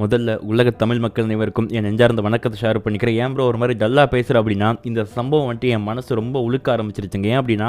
முதல்ல உலக தமிழ் மக்கள் அனைவருக்கும் என் நெஞ்சார்ந்த வணக்கத்தை ஷேர் பண்ணிக்கிறேன். ஏன் ப்ரோ ஒரு மாதிரி டல்லாக பேசுகிற அப்படின்னா இந்த சம்பவம் வந்துட்டு என் மனசு ரொம்ப உழுக்க ஆரம்பிச்சிருச்சுங்க. ஏன் அப்படின்னா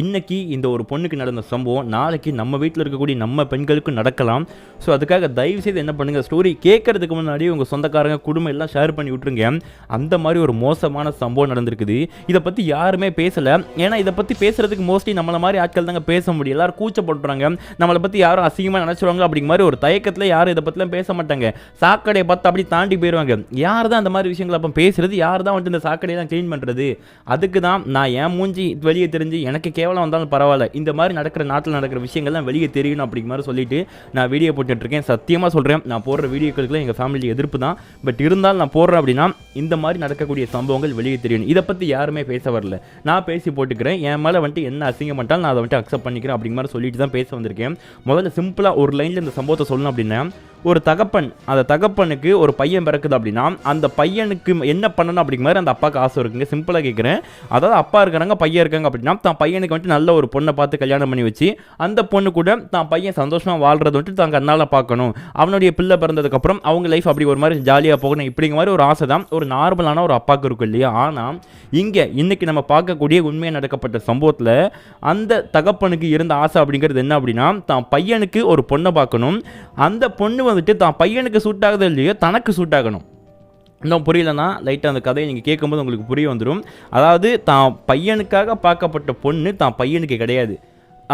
இன்றைக்கி இந்த ஒரு பொண்ணுக்கு நடந்த சம்பவம் நாளைக்கு நம்ம வீட்டில் இருக்கக்கூடிய நம்ம பெண்களுக்கும் நடக்கலாம். ஸோ அதுக்காக தயவு செய்து என்ன பண்ணுங்க ஸ்டோரி கேட்கறதுக்கு முன்னாடி உங்கள் சொந்தக்காரங்க குடும்பம் எல்லாம் ஷேர் பண்ணி விட்ருங்க அந்த மாதிரி ஒரு மோசமான சம்பவம் நடந்திருக்குது. இதை பற்றி யாருமே பேசலை. ஏன்னா இதை பற்றி பேசுறதுக்கு மோஸ்ட்லி நம்மளை மாதிரி ஆட்கள் தாங்க பேச முடியும். எல்லாரும் கூச்சப்படுறாங்க நம்மளை பற்றி யாரும் அசிங்கமாக நினச்சிருவாங்க அப்படிங்கிற மாதிரி ஒரு தயக்கத்தில் யாரும் இதை பற்றிலாம் பேச மாட்டாங்க. சாக்கடையை பார்த்து அப்படி தாண்டி போயிடுவாங்க யார் தான் அந்த மாதிரி விஷயங்களை அப்போ பேசுகிறது யார் தான் வந்துட்டு இந்த சாக்கடையெல்லாம் க்ளீன் பண்ணுறது அதுக்கு தான் நான் என் மூஞ்சி வெளியே தெரிஞ்சு எனக்கு கேவலம் வந்தாலும் பரவாயில்ல. இந்த மாதிரி நடக்கிற நாட்டில் நடக்கிற விஷயங்கள்லாம் வெளியே தெரியணும் அப்படிங்கிற மாதிரி சொல்லிட்டு நான் வீடியோ போட்டுட்ருக்கேன். சத்தியமாக சொல்கிறேன் நான் போடுற வீடியோக்களுக்குலாம் எங்கள் ஃபேமிலி எதிர்ப்பு தான். பட் இருந்தாலும் நான் போடுறேன் அப்படின்னா இந்த மாதிரி நடக்கக்கூடிய சம்பவங்கள் வெளியே தெரியணும். இதை பற்றி யாருமே பேச வரல. நான் பேசி போட்டுக்கிறேன். என் மேலே வந்துட்டு என்ன அசிங்கம் பண்ணிட்டாலும் நான் அதை வந்துட்டு அக்செப்ட் பண்ணிக்கிறேன் அப்படிங்கிற மாதிரி சொல்லிட்டு தான் பேச வந்திருக்கேன். முதல்ல சிம்பிளாக ஒரு லைனில் இந்த சம்பவத்தை சொல்லணும் அப்படின்னா ஒரு தகப்பன் அந்த தகப்பனுக்கு ஒரு பையன் பிறக்குது அப்படின்னா அந்த பையனுக்கு என்ன பண்ணணும் அப்படிங்கிற மாதிரி அந்த அப்பாவுக்கு ஆசை இருக்குங்க. சிம்பிளாக கேட்குறேன் அதாவது அப்பா இருக்கிறாங்க பையன் இருக்காங்க அப்படின்னா தான் பையனுக்கு வந்துட்டு நல்ல ஒரு பொண்ணை பார்த்து கல்யாணம் பண்ணி வச்சு அந்த பொண்ணு கூட தான் பையன் சந்தோஷமாக வாழ்றது வந்துட்டு தான் கண்ணால் பார்க்கணும். அவனுடைய பிள்ளை பிறந்ததுக்கப்புறம் அவங்க லைஃப் அப்படி ஒரு மாதிரி ஜாலியாக போகணும். இப்படிங்கிற மாதிரி ஒரு ஆசை தான் ஒரு நார்மலான ஒரு அப்பாவுக்கு இருக்கும் இல்லையா? ஆனால் இங்கே இன்றைக்கி நம்ம பார்க்கக்கூடிய உண்மையாக நடக்கப்பட்ட சம்பவத்தில் அந்த தகப்பனுக்கு இருந்த ஆசை அப்படிங்கிறது என்ன அப்படின்னா தான் பையனுக்கு ஒரு பொண்ணை பார்க்கணும். அந்த பொண்ணு வந்துட்டு தான் பையனுக்கு சூட் ஆகுதோ இல்லையோ தனக்கு சூட் ஆகணும். இன்னும் புரியலன்னா லைட்டாக அந்த கதையை நீங்கள் கேட்கும்போது உங்களுக்கு புரிய வந்துடும் அதாவது தான் பையனுக்காக பார்க்கப்பட்ட பொண்ணு தான் பையனுக்கு கிடையாது.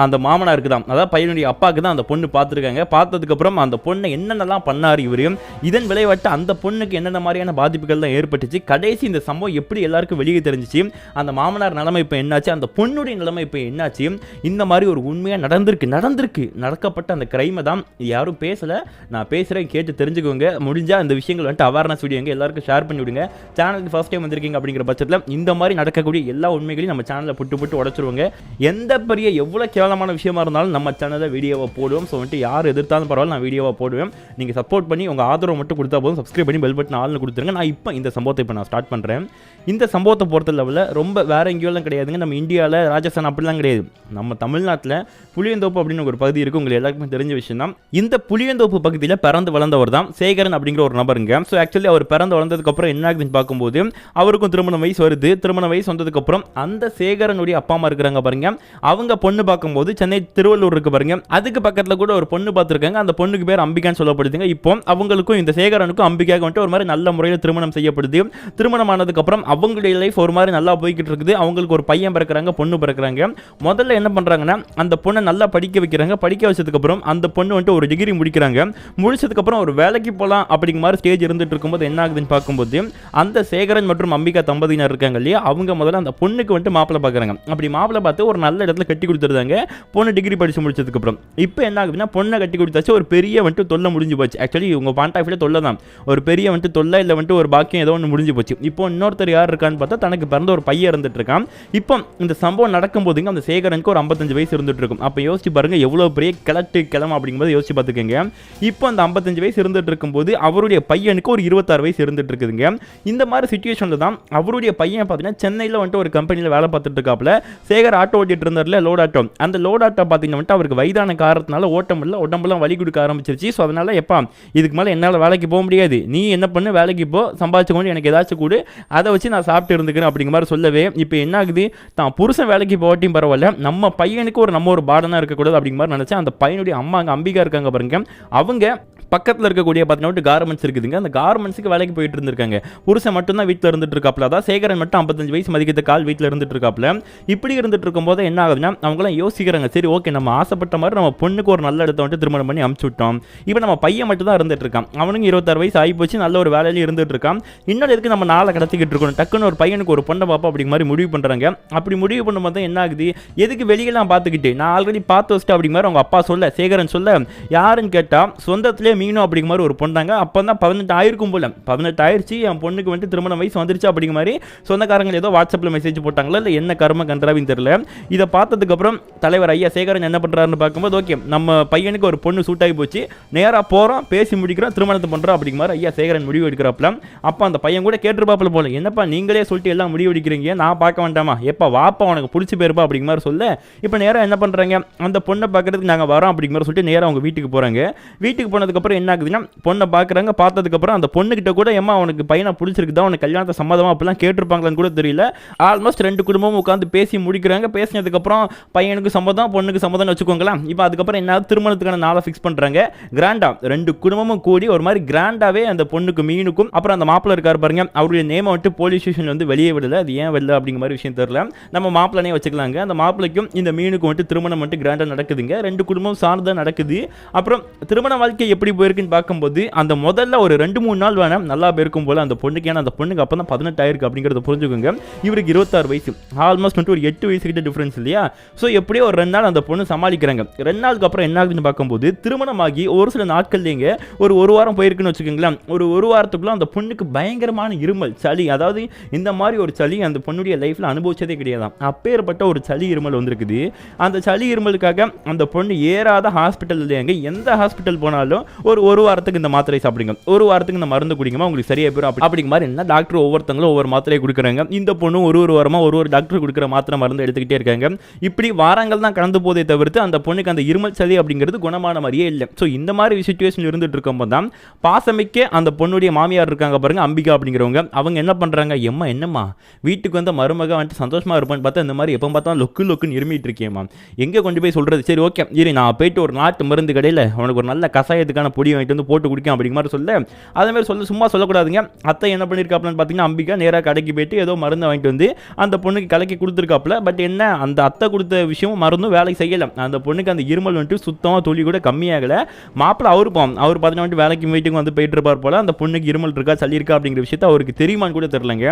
அந்த மாமனாருக்கு தான் அதாவது பையனுடைய அப்பாவுக்கு தான் அந்த பொண்ணு பார்த்துருக்காங்க. பார்த்ததுக்கப்புறம் அந்த பொண்ணை என்னென்னலாம் பண்ணார் இவரையும் இதன் விளைவாட்டு அந்த பொண்ணுக்கு என்னென்ன மாதிரியான பாதிப்புகள் தான் ஏற்பட்டுச்சு? கடைசி இந்த சம்பவம் எப்படி எல்லாருக்கும் வெளியே தெரிஞ்சிச்சு? அந்த மாமனார் நிலைமை இப்போ என்னாச்சு? அந்த பொண்ணுடைய நிலைமை இப்போ என்னாச்சு? இந்த மாதிரி ஒரு உண்மையாக நடந்திருக்கு நடந்திருக்கு. நடக்கப்பட்ட அந்த கிரைமை தான் யாரும் பேசலை. நான் பேசுகிறேன் கேட்டு தெரிஞ்சுக்கோங்க. முடிஞ்சால் இந்த விஷயங்கள் வந்துட்டு அவேர்னஸ் வீடியோங்க எல்லாருக்கும் ஷேர் பண்ணி விடுங்க சேனலுக்கு ஃபஸ்ட் டைம் வந்திருக்கீங்க அப்படிங்கிற பட்சத்தில் இந்த மாதிரி நடக்கக்கூடிய எல்லா உண்மைகளையும் நம்ம சேனலில் புட்டு புட்டு உடச்சிருவாங்க. எந்த பெரிய எவ்வளோ கேவலமான விஷயமா இருந்தாலும் நம்ம சேனலில் வீடியோவை போடுவோம். ஸோ வந்துட்டு யார் எதிர்த்தாலும் பரவாயில்ல நான் வீடியோவை போடுவேன். நீங்கள் சப்போர்ட் பண்ணி உங்கள் ஆதரவு மட்டும் கொடுத்தா போதும். சப்ஸ்கிரைப் பண்ணி பெல் பட்டன் ஆள்னு கொடுத்துருங்க. நான் இப்போ இந்த சம்பவத்தை இப்போ நான் ஸ்டார்ட் பண்ணுறேன் இந்த சம்பவத்தை பொறுத்த லெவலில் ரொம்ப வேறு எங்கேயோலாம் கிடையாதுங்க. நம்ம இந்தியாவில் ராஜஸ்தான் அப்படிலாம் கிடையாது. நம்ம தமிழ்நாட்டில் புளியந்தோப்பு அப்படின்னு ஒரு பகுதி இருக்குது உங்களுக்கு எல்லாருக்குமே தெரிஞ்ச விஷயம் தான் இந்த புளியந்தோப்பு பகுதியில் பிறந்து வளர்ந்தவர் தான் சேகரன் அப்படிங்கிற ஒரு நபருங்க. ஸோ ஆக்சுவலி அவர் பிறந்து வளர்ந்ததுக்கப்புறம் என்ன ஆகுதுன்னு பார்க்கும்போது அவருக்கும் திருமண வயசு வருது. திருமண வயசு வந்ததுக்கப்புறம் அந்த சேகரனுடைய அப்பா அம்மா இருக்கிறாங்க பாருங்க. அவங்க பொண்ணு பார்க்கும் பார்க்கும்போது சென்னை திருவள்ளூர் இருக்கு பாருங்க. அதுக்கு பக்கத்தில் கூட ஒரு பொண்ணு பார்த்துருக்காங்க. அந்த பொண்ணுக்கு பேர் அம்பிகான்னு சொல்லப்படுதுங்க. இப்போ அவங்களுக்கும் இந்த சேகரனுக்கும் அம்பிகாவுக்கு வந்துட்டு ஒரு மாதிரி நல்ல முறையில் திருமணம் செய்யப்படுது. திருமணம் ஆனதுக்கப்புறம் அவங்களுடைய லைஃப் ஒரு மாதிரி நல்லா போய்கிட்டு இருக்குது. அவங்களுக்கு ஒரு பையன் பிறக்கிறாங்க பொண்ணு பிறக்கிறாங்க. முதல்ல என்ன பண்ணுறாங்கன்னா அந்த பொண்ணை நல்லா படிக்க வைக்கிறாங்க. படிக்க வச்சதுக்கப்புறம் அந்த பொண்ணு வந்துட்டு ஒரு டிகிரி முடிக்கிறாங்க. முடிச்சதுக்கப்புறம் ஒரு வேலைக்கு போகலாம் அப்படிங்கிற மாதிரி ஸ்டேஜ் இருந்துட்டு இருக்கும்போது என்ன ஆகுதுன்னு பார்க்கும்போது அந்த சேகரன் மற்றும் அம்பிகா தம்பதியினர் இருக்காங்க இல்லையா? அவங்க முதல்ல அந்த பொண்ணுக்கு வந்துட்டு மாப்பிள்ளை பார்க்குறாங்க. அப்படி மாப்பிள்ளை பார்த்து ஒரு நல்ல இடத்துல கட்டி கொடுத்துருந்தாங்க. பொண்ணு டிகிரி படித்து முடிச்சதுக்கப்புறம். இப்போ என்ன ஆகுதுன்னா பொண்ணை கட்டி கொடுத்தாச்சு ஒரு பெரிய வந்துட்டு தொல்லை முடிஞ்சு போச்சு. ஆக்சுவலி உங்கள் பாயிண்ட் ஆஃப் தொல்லை தான் ஒரு பெரிய வந்துட்டு தொல்லை இல்லை வந்துட்டு ஒரு பாக்கியம் ஏதோ ஒன்று முடிஞ்சு போச்சு. இப்போ இன்னொருத்தர் யார் இருக்கான்னு பார்த்தா தனக்கு பிறந்த ஒரு பையன் இருந்துட்டு இருக்கான் இப்போ இந்த சம்பவம் நடக்கும்போதுங்க அந்த சேகரனுக்கு ஒரு ஐம்பத்தஞ்சு வயசு இருந்துட்டு இருக்கும் அப்போ யோசிச்சு பாருங்க எவ்வளோ பெரிய கிழட்டு கிளம்ப அப்படிங்கும்போது யோசிச்சு பார்த்துக்கோங்க. இப்போ அந்த ஐம்பத்தஞ்சு வயசு இருந்துட்டு இருக்கும்போது அவருடைய பையனுக்கு ஒரு இருபத்தாறு வயசு இருந்துட்டு இருக்குதுங்க இந்த மாதிரி சுச்சுவேஷனில் தான் அவருடைய பையன் பார்த்தீங்கன்னா சென்னையில் வந்துட்டு ஒரு கம்பெனியில் வேலை பார்த்துட்டு இருக்காப்புல சேகர் ஆட்டோ ஓட்டிட்டு இருந்தார்ல லோட் ஆட்டோ அந்த லோடாட்டை பார்த்தீங்கன்னா வந்துட்டு அவருக்கு வயதான காரணத்தினால ஓட்ட முடியல உடம்பெல்லாம் வலி கொடுக்க ஆரம்பிச்சிருச்சு. ஸோ அதனால் எப்பா இதுக்கு மேலே என்னால் வேலைக்கு போக முடியாது. நீ என்ன பண்ணு வேலைக்கு போ சம்பாதிச்சுக்கொண்டு எனக்கு ஏதாச்சும் கூட அதை வச்சு நான் சாப்பிட்டு இருந்துக்கிறேன் அப்படிங்கிற மாதிரி சொல்லவே இப்போ என்ன ஆகுது? தான் புருஷன் வேலைக்கு போகட்டையும் பரவாயில்ல நம்ம பையனுக்கு ஒரு நம்ம ஒரு பாடனாக இருக்கக்கூடாது அப்படிங்கிற மாதிரி நினச்சேன். அந்த பையனுடைய அம்மா அங்கே அம்பிகா இருக்காங்க பாருங்க. அவங்க பக்கத்தில் இருக்கக்கூடிய பார்த்தீங்கன்னா கார்மெண்ட்ஸ் இருக்குதுங்க. அந்த கார்மெண்ட்ஸுக்கு வேலைக்கு போயிட்டு இருந்திருக்காங்க. புருஷன் மட்டும் தான் வீட்டில் இருந்துட்டு இருக்காப்ல அதான் சேகரன் மட்டும் ஐம்பத்தஞ்சு வயசு மதிக்கத்த கால் வீட்டில் இருந்துட்டு இருக்காப்ல இப்படி இருந்துட்டு இருக்கும்போது என்ன ஆகுதுன்னா அவங்களாம் யோசிக்கிறாங்க. சரி ஓகே நம்ம ஆசைப்பட்ட மாதிரி நம்ம பொண்ணுக்கு ஒரு நல்ல இடத்த வந்துட்டு திருமணம் பண்ணி அமுச்சு விட்டோம். இப்போ நம்ம பையன் மட்டும் தான் இருந்துட்டு இருக்கான். அவனுக்கு இருபத்தாறு வயசு ஆகி போச்சு நல்ல ஒரு வேலையில இருந்துட்டு இருக்கான். இன்னொரு எதுக்கு நம்ம நாளை கடத்திக்கிட்டு இருக்கணும்? டக்குன்னு ஒரு பையனுக்கு ஒரு பொண்ணை பாப்பா அப்படி மாதிரி முடிவு பண்ணுறாங்க அப்படி முடிவு பண்ணும்போது என்ன ஆகுது? எதுக்கு வெளியெல்லாம் பார்த்துக்கிட்டு? நான் ஆல்ரெடி பார்த்து வச்சுட்டு அப்படி மாதிரி அவங்க அப்பா சொல்ல சேகரன் சொல்ல யாருன்னு கேட்டால் சொந்தத்திலே மீனும் அப்படிங்கிற மாதிரி ஒரு பொண்ணாங்க. அப்போ தான் பதினெட்டு ஆயிருக்கும் போல. பதினெட்டு ஆயிடுச்சு என் பொண்ணுக்கு வந்துட்டு திருமணம் வயசு வந்துருச்சு அப்படிங்கிற மாதிரி சொந்தக்காரங்க ஏதோ வாட்ஸ்அப்பில் மெசேஜ் போட்டாங்களா? இல்லை என்ன கர்ம கன்றாவின்னு தெரியல. இதை பார்த்ததுக்கப்புறம் தலைவர் ஐயா சேகரன் என்ன பண்ணுறாருன்னு பார்க்கும்போது ஓகே நம்ம பையனுக்கு ஒரு பொண்ணு சூட் ஆகி போச்சு. நேராக போகிறோம் பேசி முடிக்கிறோம் திருமணத்தை பண்ணுறோம் அப்படிங்கிற மாதிரி ஐயா சேகரன் முடிவு எடுக்கிறப்பல. அப்போ அந்த பையன் கூட கேட்டுருப்பாப்பில் போல. என்னப்பா நீங்களே சொல்லிட்டு எல்லாம் முடிவு எடுக்கிறீங்க? நான் பார்க்க வேண்டாமா? எப்போ வாப்பா உனக்கு பிடிச்சி போயிருப்பா அப்படிங்கிற மாதிரி சொல்ல. இப்போ நேராக என்ன பண்ணுறாங்க அந்த பொண்ணை பார்க்கறதுக்கு நாங்கள் வரோம் அப்படிங்கிற மாதிரி சொல்லிட்டு நேராக அவங்க வீட்டுக்கு போகிறாங்க வீட்டுக்கு போனதுக்கப்புறம் அதுக்கப்புறம் என்ன ஆகுதுன்னா பொண்ணை பார்க்குறாங்க பார்த்ததுக்கப்புறம் அந்த பொண்ணுக்கிட்ட கூட ஏமா அவனுக்கு பையனை பிடிச்சிருக்குதா? அவனுக்கு கல்யாணத்தை சம்மதமாக அப்படிலாம் கேட்டிருப்பாங்களான்னு கூட தெரியல. ஆல்மோஸ்ட் ரெண்டு குடும்பமும் உட்காந்து பேசி முடிக்கிறாங்க. பேசினதுக்கப்புறம் பையனுக்கு சம்மதம் பொண்ணுக்கு சம்மதம்னு வச்சுக்கோங்களேன். இப்போ அதுக்கப்புறம் என்ன திருமணத்துக்கான நாளை ஃபிக்ஸ் பண்ணுறாங்க கிராண்டா ரெண்டு குடும்பமும் கூடி ஒரு மாதிரி கிராண்டாகவே அந்த பொண்ணுக்கு மீனுக்கும் அப்புறம் அந்த மாப்பிள்ளை இருக்காரு பாருங்க அவருடைய நேமை வந்துட்டு போலீஸ் ஸ்டேஷன் வந்து வெளியே விடல. அது ஏன் வெளில அப்படிங்கிற மாதிரி விஷயம் தெரியல. நம்ம மாப்பிள்ளனே வச்சுக்கலாங்க. அந்த மாப்பிள்ளைக்கும் இந்த மீனுக்கும் வந்துட்டு திருமணம் வந்துட்டு கிராண்டாக நடக்குதுங்க. ரெண்டு குடும்பம் சார்ந்தா நடக்குது. அப்புறம் திருமண வாழ்க்கை எப்படி போயிருக்குன்னு பார்க்கும்போது அந்த முதல்ல ஒரு ரெண்டு மூணு நாள் வேணாம் நல்லா போயிருக்கும் போல அந்த பொண்ணுக்கு. ஏன்னா அந்த பொண்ணுக்கு அப்போ தான் பதினெட்டு அப்படிங்கிறத புரிஞ்சுக்கோங்க. இவருக்கு இருபத்தாறு வயசு. ஆல்மோஸ்ட் வந்துட்டு ஒரு எட்டு வயசு கிட்ட டிஃப்ரென்ஸ் இல்லையா? ஸோ எப்படியோ ஒரு ரெண்டு நாள் அந்த பொண்ணு சமாளிக்கிறாங்க. ரெண்டு நாளுக்கு அப்புறம் என்ன ஆகுதுன்னு பார்க்கும்போது திருமணமாகி ஒரு சில நாட்கள்லேங்க ஒரு ஒரு வாரம் போயிருக்குன்னு வச்சுக்கோங்களேன். ஒரு ஒரு வாரத்துக்குள்ள அந்த பொண்ணுக்கு பயங்கரமான இருமல் சளி. அதாவது இந்த மாதிரி ஒரு சளி அந்த பொண்ணுடைய லைஃப்பில் அனுபவிச்சதே கிடையாது அப்பேற்பட்ட ஒரு சளி இருமல் வந்திருக்குது. அந்த சளி இருமலுக்காக அந்த பொண்ணு ஏறாத ஹாஸ்பிட்டல் இல்லையாங்க. எந்த ஹாஸ்பிட்டல் போனாலும் ஒரு ஒரு வாரத்துக்கு இந்த மாத்திரை சாப்பிடுங்க. ஒரு வாரத்துக்கு இந்த மருந்து குடிங்கம்மா உங்களுக்கு சரியா போயிடும். அப்படி அப்படிங்க மாதிரி என்ன டாக்டர் ஒவ்வொருத்தங்களும் ஒவ்வொரு மாத்திரையை கொடுக்குறாங்க. இந்த பொண்ணு ஒரு ஒரு வாரமாக ஒரு ஒரு டாக்டர் கொடுக்குற மாத்திரை மருந்து எடுத்துக்கிட்டே இருக்காங்க. இப்படி வாரங்கள் தான் கடந்து போதே தவிர்த்து அந்த பொண்ணுக்கு அந்த இருமல் சளி அப்படிங்கிறது குணமான மாதிரியே இல்லை. ஸோ இந்த மாதிரி சுச்சுவேஷன் இருந்துட்டு இருக்கும்போது தான் பாசமிக்க அந்த பொண்ணுடைய மாமியார் இருக்காங்க பாருங்க அம்பிகா அப்படிங்கிறவங்க. அவங்க என்ன பண்ணுறாங்க எம்மா என்னம்மா? வீட்டுக்கு வந்த மருமக வந்துட்டு சந்தோஷமாக இருப்பான்னு பார்த்தா இந்த மாதிரி எப்போ பார்த்தா லொக்கு லொக்குன்னு இருமிட்டு இருக்கேம்மா. எங்கே கொண்டு போய் சொல்கிறது சரி ஓகே இரு நான் போயிட்டு ஒரு நாட்டு மருந்து கடையில் உனக்கு ஒரு நல்ல கசாயத்துக்கான பொடி வாங்கிட்டு வந்து போட்டு குடிக்கும் அப்படிங்கிற மாதிரி சொல்ல அதே மாதிரி சொல்ல சும்மா சொல்லக்கூடாதுங்க. அத்தை என்ன பண்ணியிருக்காப்லன்னு பார்த்தீங்கன்னா அம்பிகா நேராக கடைக்கு போயிட்டு ஏதோ மருந்து வாங்கிட்டு வந்து அந்த பொண்ணுக்கு கலக்கி கொடுத்துருக்காப்புல. பட் என்ன அந்த அத்தை கொடுத்த விஷயமும் மருந்தும் வேலைக்கு செய்யலை. அந்த பொண்ணுக்கு அந்த இருமல் வந்துட்டு சுத்தமாக துளி கூட கம்மியாகலை. மாப்பிள்ள அவர் போம் அவர் பார்த்தீங்கன்னா வந்துட்டு வேலைக்கு மீட்டிங் வந்து போயிட்டு இருப்பார் போல. அந்த பொண்ணுக்கு இருமல் இருக்கா சளி இருக்கா அப்படிங்கிற விஷயத்த அவருக்கு தெரியுமான்னு கூட தெரிலங்க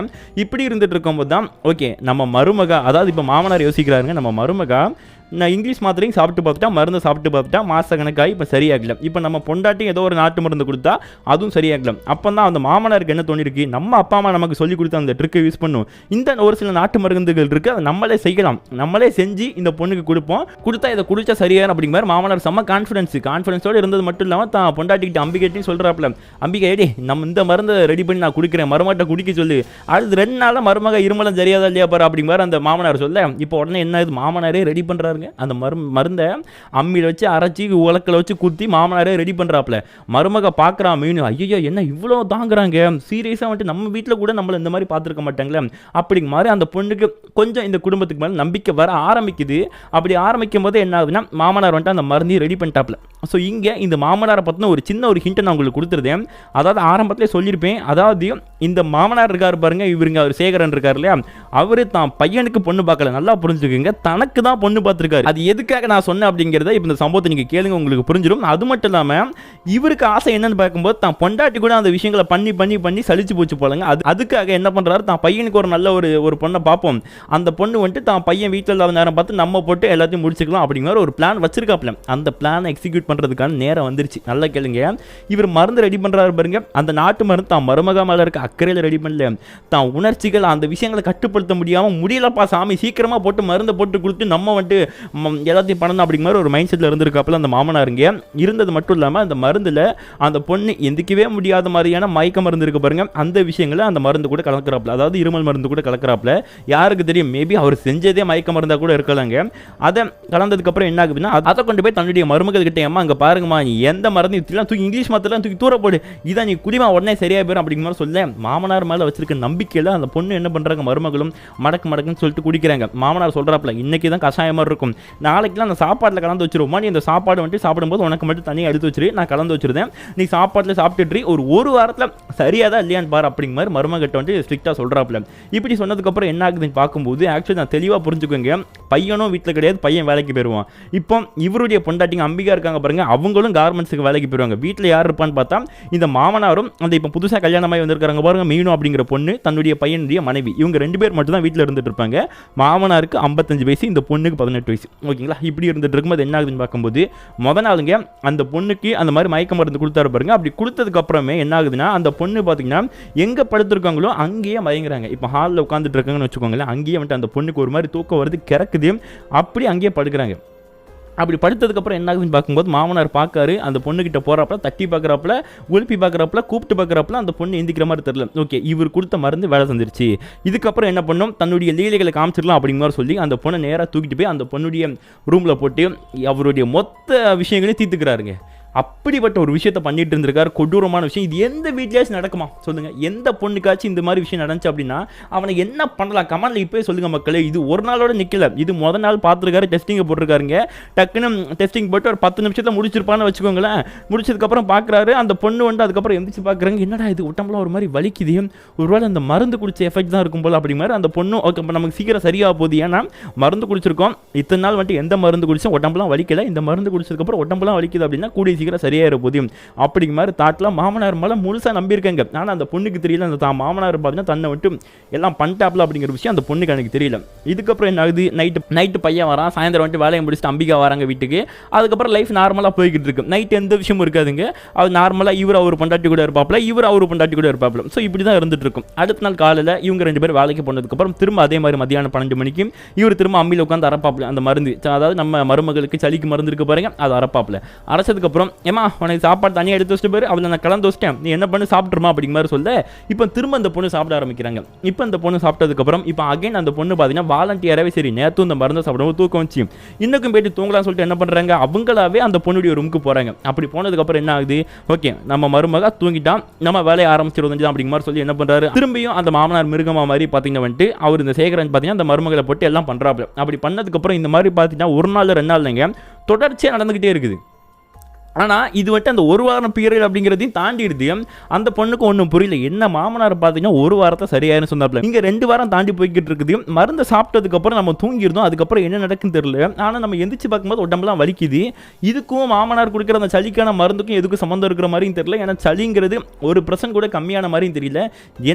இப்படி இருந்துட்டு இருக்கும்போது தான் ஓகே நம்ம மருமகா அதாவது இப்போ மாமனார் யோசிக்கிறாருங்க நம்ம மருமகா நான் இங்கிலீஷ் மாத்திரையும் சாப்பிட்டு பார்த்துட்டா மருந்து சாப்பிட்டு பார்த்துட்டா மாத கணக்காகி இப்போ சரியாகல. இப்போ நம்ம பொண்டாட்டி ஏதோ ஒரு நாட்டு மருந்து கொடுத்தா அதுவும் சரியாகல. அப்போ தான் அந்த மாமனாருக்கு என்ன தோணிருக்கு? நம்ம அப்பா அம்மா நமக்கு சொல்லி கொடுத்த அந்த ட்ரிக்கை யூஸ் பண்ணும். இந்த ஒரு சில நாட்டு மருந்துகள் இருக்குது அதை நம்மளே செய்யலாம். நம்மளே செஞ்சு இந்த பொண்ணுக்கு கொடுப்போம். கொடுத்தா இதை குடிச்சா சரியாயிரும் அப்படிங்கிற மாதிரி மாமனார் செம்ம கான்ஃபிடன்ஸ் கான்ஃபிடன்ஸோடு இருந்தது மட்டும் இல்லாமல் தான் பொண்டாட்டிக்கிட்ட அம்பிகிட்டையும் சொல்கிறாப்புல அம்பிகை ஏடி நம்ம இந்த மருந்தை ரெடி பண்ணி நான் குடிக்கிறேன். மருமகிட்ட குடிக்க சொல்லு. அடுத்து ரெண்டு நாளாக மருமக இருமலம் சரியாதா இல்லையா பாரு அப்படிங்கிற அந்த மாமனார் சொல்ல இப்போ உடனே என்ன இது மாமனாரே ரெடி பண்ணுறாருங்க அந்த மரு மருந்தை அம்மியில் வச்சு அரைச்சி உலக்கில் வச்சு குத்தி மாமனாரே ரெடி பண்ணுறாப்புல மருமக பார்க்குறான் மீன். ஐயோ என்ன இவ்வளோ தாங்குறாங்க? சீரியஸாக வந்துட்டு நம்ம வீட்டில் கூட நம்மளை இந்த மாதிரி பார்த்துருக்க மாட்டாங்களே. அப்படிங்க மாதிரி அந்த பொண்ணுக்கு கொஞ்சம் இந்த குடும்பத்துக்கு மேலே நம்பிக்கை வர ஆரம்பிக்குது. அப்படி ஆரம்பிக்கும் போது என்ன ஆகுதுன்னா மாமனார் வந்துட்டு அந்த மருந்தையும் ரெடி பண்ணிட்டாப்புல. ஸோ இங்கே இந்த மாமனாரை பற்றின ஒரு சின்ன ஒரு ஹிண்ட்டை நான் உங்களுக்கு கொடுத்துருந்தேன். அதாவது ஆரம்பத்திலே சொல்லியிருப்பேன். அதாவது இந்த மாமனார் இருக்கார் பாருங்க இவருங்க அவர் சேகரன் இருக்கார் இல்லையா? அவர் தான் பையனுக்கு பொண்ணு பார்க்கல நல்லா புரிஞ்சுக்கோங்க. தனக்கு தான் பொண்ணு பார்த்துருக்காரு அது எதுக்காக நான் சொன்னேன் அப்படிங்கிறத இப்போ இந்த சம்பவத்தை நீங்கள் கேளுங்க உங்களுக்கு புரிஞ்சிடும் அது மட்டும் இல்லாமல் இவருக்கு ஆசை என்னன்னு பார்க்கும்போது தான் பொண்டாட்டி கூட அந்த விஷயங்களை பண்ணி பண்ணி பண்ணி சலிச்சு போச்சு போலங்க. அது அதுக்காக என்ன பண்ணுறாரு தான் பையனுக்கு ஒரு நல்ல ஒரு ஒரு பொண்ணை பார்ப்போம். அந்த பொண்ணு வந்துட்டு தான் பையன் வீட்டில் இல்லாத நேரம் பார்த்து நம்ம போட்டு எல்லாத்தையும் முடிச்சுக்கலாம் அப்படிங்கிற ஒரு பிளான் வச்சிருக்காப்ல அந்த பிளானை எக்ஸிக்யூட் பண்ணுறதுக்கான நேரம் வந்துருச்சு. நல்லா கேளுங்க. இவர் மருந்து ரெடி பண்ணுறாரு பாருங்க. அந்த நாட்டு மருந்து தான் மருமக மேலே இருக்க அக்கறையில் ரெடி பண்ணல. தான் உணர்ச்சிகள் அந்த விஷயங்களை கட்டுப்படுத்த முடியாமல் முடியலப்பா சாமி. சீக்கிரமாக போட்டு மருந்தை போட்டு கொடுத்து நம்ம வந்துட்டு எல்லாத்தையும் பண்ணணும் அப்படிங்கிற மாதிரி ஒரு மைண்ட் செட்டில் இருந்திருக்காப்புல அந்த மாமனாருங்க இருந்தது மட்டும் இல்லாமல் அந்த மருந்தில் அந்த பொண்ணு எந்திக்கவே முடியாத மாதிரியான மயக்க மருந்து இருக்கு பாருங்க. அந்த விஷயங்களை அந்த மருந்து கூட கலக்கிறாப்புல. அதாவது இருமல் மருந்து கூட கலக்குறாப்புல. யாருக்கு தெரியும்? மேபி அவர் செஞ்சதே மயக்க மருந்தாக கூட இருக்கலாங்க. அதை கலந்ததுக்கப்புறம் என்ன ஆகுதுன்னா அதை கொண்டு போய் தன்னுடைய மருமகள் கிட்ட ஏமா அங்கே பாருங்கம்மா நீ எந்த மருந்து இதெல்லாம் தூக்கி இங்கிலீஷ் மாத்திரம் தூக்கி தூர போடு. இதான் நீ குடிமா உடனே சரியாக போயிடும் அப்படிங்கிற மாதிரி சொல்ல. மாமனார் மேலே வச்சிருக்க நம்பிக்கையில் அந்த பொண்ணு என்ன பண்ணுறாங்க மருமகளும் மடக்கு மடக்குன்னு சொல்லிட்டு குடிக்கிறாங்க. மாமனார் சொல்கிறாப்புல இன்னைக்கு தான் கஷாயம் மாதிரி இருக்கும். நாளைக்குலாம் அந்த சாப்பாட்டில் கலந்து வச்சிருவோமா? நீ அந்த சாப்பாடு வந்துட்டு சாப்பிடும்போது உனக்கு மட்டும் தனியாக எடுத்து வச்சிரு நான் கலந்து வச்சிருந்தேன் நீ சாப்பாட்டில் சாப்பிட்டுட்டு ஒரு ஒரு வாரத்தில் சரியாக தான் இல்லையான்னு பாரு அப்படிங்கிற மாதிரி மருமகிட்ட வந்துட்டு ஸ்ட்ரிக்டாக சொல்கிறாப்புல இப்படி சொன்னதுக்கப்புறம் என்ன ஆகுதுன்னு பார்க்கும்போது ஆக்சுவலி நான் தெளிவாக புரிஞ்சுக்கோங்க பையனும் வீட்டில் கிடையாது பையன் வேலைக்கு போயிடுவான் இப்போ இவருடைய பொண்டாட்டிங்க அம்பிகா இருக்காங்க பாருங்க அவங்களும் கார்மெண்ட்ஸுக்கு வேலைக்கு போயிடுவாங்க வீட்டில் யார் இருப்பான்னு பார்த்தா இந்த மாமனாரும் அந்த இப்போ புதுசாக கல்யாணமாகி வந்திருக்காங்க பாருங்க மீனு அப்படிங்கிற பொண்ணு தன்னுடைய பையனுடைய மனைவி. இவங்க ரெண்டு பேர் மட்டும் தான் வீட்டில் இருந்துட்டு இருப்பாங்க. மாமனாருக்கு ஐம்பத்தஞ்சு வயசு இந்த பொண்ணுக்கு பதினெட்டு வயசு. ஓகேங்களா? இப்படி இருந்துட்டு இருக்கும்போது என்ன ஆகுதுன்னு பார்க்கும்போது முத நாளுங்க அந்த பொண்ணுக்கு அந்த மாதிரி மயக்க மருந்து கொடுத்தாரு பாருங்க. அப்படி கொடுத்ததுக்கு அப்புறமே என்ன ஆகுதுன்னா அந்த பொண்ணு பார்த்தீங்கன்னா எங்கே படுத்திருக்காங்களோ அங்கேயே மயங்குறாங்க. இப்போ ஹாலில் உட்காந்துட்டு இருக்காங்கன்னு வச்சுக்கோங்களேன் அங்கேயே வந்துட்டு அந்த பொண்ணுக்கு ஒரு மாதிரி தூக்கம் வருது நடக்குது அப்படி அங்கேயே படுக்கிறாங்க. அப்படி படுத்ததுக்கப்புறம் என்ன ஆகுதுன்னு பார்க்கும்போது மாமனார் பார்க்காரு அந்த பொண்ணுக்கிட்ட போகிறப்பல தட்டி பார்க்குறப்பல உழுப்பி பார்க்குறப்பல கூப்பிட்டு பார்க்குறப்பல அந்த பொண்ணு எந்திக்கிற மாதிரி தெரியல. ஓகே இவர் கொடுத்த மருந்து வேலை செஞ்சிருச்சு. இதுக்கப்புறம் என்ன பண்ணும்? தன்னுடைய லீலைகளை காமிச்சிடலாம் அப்படிங்கிற மாதிரி சொல்லி அந்த பொண்ணை நேராக தூக்கிட்டு போய் அந்த பொண்ணுடைய ரூமில் போட்டு அவருடைய மொத்த விஷயங்களையும் தீர்த்துக்கிறாருங்க. அப்படிப்பட்ட ஒரு விஷயத்த பண்ணிட்டு இருந்திருக்காரு. கொடூரமான விஷயம். இது எந்த வீட்லேயாச்சும் நடக்குமா? சொல்லுங்க. எந்த பொண்ணுக்காச்சும் இந்த மாதிரி விஷயம் நடந்துச்சு அப்படின்னா அவனை என்ன பண்ணலாம்? கமெண்ட்ல இப்போயே சொல்லுங்க மக்களே. இது ஒரு நாளோட நிக்கல. இது முத நாள் பார்த்துருக்காரு டெஸ்டிங்கை போட்டிருக்காருங்க. டக்குன்னு டெஸ்டிங் போட்டு ஒரு பத்து நிமிஷத்தில் முடிச்சிருப்பான்னு வச்சுக்கோங்களேன். முடிச்சதுக்கப்புறம் பார்க்குறாரு அந்த பொண்ணு வந்து அதுக்கப்புறம் எந்திரிச்சு பார்க்குறாங்க என்னடா இது? உடம்புலாம் ஒரு மாதிரி வலிக்குது. ஒருவேளை அந்த மருந்து குடிச்ச எஃபெக்ட் தான் இருக்கும் போல அப்படி மாதிரி அந்த பொண்ணு ஓகே இப்போ நமக்கு சீக்கிரம் சரியாக போகுது. ஏன்னா மருந்து குடிச்சிருக்கோம். இத்தனை நாள் வந்துட்டு எந்த மருந்து குடிச்சோம்? உடம்புலாம் வலிக்கல. இந்த மருந்து குடிச்சதுக்கப்புறம் உடம்புலாம் வலிக்குது அப்படின்னா கூடிய சீக்கிரம் சரியாயிர போகுது அப்படிங்கிற மாதிரி தாட்டில் மாமனார் மேலே முழுசாக நம்பியிருக்காங்க. ஆனால் அந்த பொண்ணுக்கு தெரியல. அந்த தான் மாமனார் பார்த்தீங்கன்னா தன்னை மட்டும் எல்லாம் பண்ணிட்டாப்ல அப்படிங்கிற விஷயம் அந்த பொண்ணுக்கு எனக்கு தெரியல. இதுக்கப்புறம் என்ன ஆகுது? நைட்டு நைட்டு பையன் வரான். சாயந்தரம் வந்துட்டு வேலையை முடிச்சுட்டு அம்பிகா வராங்க வீட்டுக்கு. அதுக்கப்புறம் லைஃப் நார்மலாக போய்கிட்டு இருக்கு. நைட் எந்த விஷயமும் இருக்காதுங்க. அது நார்மலாக இவர் அவர் பொண்டாட்டி கூட இருப்பாப்ல. இவர் அவர் பொண்டாட்டி கூட இருப்பாப்ல. ஸோ இப்படி தான் இருந்துட்டு இருக்கும். அடுத்த நாள் காலையில் இவங்க ரெண்டு பேரும் வேலைக்கு போனதுக்கப்புறம் திரும்ப அதே மாதிரி மதியானம் பன்னெண்டு மணிக்கு இவர் திரும்ப அம்மியில் உட்காந்து அரப்பாப்ல. அந்த மருந்து அதாவது நம்ம மருமகளுக்கு சளிக்கு மருந்து இருக்கு பாருங்க. அது அரப்பாப்ல. அரைச்சதுக்கப்புறம் ஏமா உனக்கு சாப்பாடு தனியாக எடுத்து வச்சுட்டு போயிரு அவளை நான் கலந்து வச்சிட்டேன். நீ என்ன பண்ணு சாப்பிட்ருமா அப்படிங்கிற மாதிரி சொல்ல. இப்போ திரும்ப அந்த பொண்ணு சாப்பிட ஆரம்பிக்கிறாங்க. இப்போ அந்த பொண்ணு சாப்பிட்டதுக்கப்புறம் இப்போ அகைன் அந்த பொண்ணு பார்த்தீங்கன்னா வாலண்டியராகவே சரி நேற்று இந்த மருந்தை சாப்பிடும் தூக்கம் வச்சு இன்னும் போயிட்டு தூங்கலாம்னு சொல்லிட்டு என்ன பண்ணுறாங்க அவங்களாவே அந்த பொண்ணுடைய ரூமுக்கு போகிறாங்க அப்படி போனதுக்கப்புறம் என்ன ஆகுது? ஓகே நம்ம மருமக தூங்கிட்டான் நம்ம வேலையை ஆரம்பிச்சிருந்தது தான் அப்படிங்கிற மாதிரி சொல்லி என்ன பண்ணுறாரு திரும்பியும் அந்த மாமனார் மிருகமா மாதிரி பார்த்தீங்கன்னா வந்துட்டு அவர் இந்த சேகரன் பார்த்தீங்கன்னா அந்த மருமகளை போட்டு எல்லாம் பண்ணுறாப்புல அப்படி பண்ணதுக்கப்புறம் இந்த மாதிரி பார்த்தீங்கன்னா ஒரு நாள் ரெண்டு நாள் இல்லைங்க தொடர்ச்சியாக நடந்துக்கிட்டே இருக்குது. ஆனால் இது வந்துட்டு அந்த ஒரு வாரம் பீரியட் அப்படிங்கிறதையும் தாண்டிடுது. அந்த பொண்ணுக்கு ஒன்றும் புரியல. என்ன மாமனார் பார்த்தீங்கன்னா ஒரு வாரத்தை சரியாயிருன்னு சொன்னாப்ல. இங்கே ரெண்டு வாரம் தாண்டி போய்கிட்டு இருக்குது. மருந்து சாப்பிட்டதுக்கப்புறம் நம்ம தூங்கியிருந்தோம் அதுக்கப்புறம் என்ன நடக்குன்னு தெரியல. ஆனால் நம்ம எந்திரிச்சு பார்க்கும்போது உடம்புலாம் வலிக்குது. இதுக்கும் மாமனார் கொடுக்குற அந்த சளிக்கான மருந்துக்கும் எதுக்கும் சம்மந்தம் இருக்கிற மாதிரியும் தெரியல. ஏன்னா சளிங்கிறது ஒரு பர்சன்ட் கூட கம்மியான மாதிரியும் தெரியல.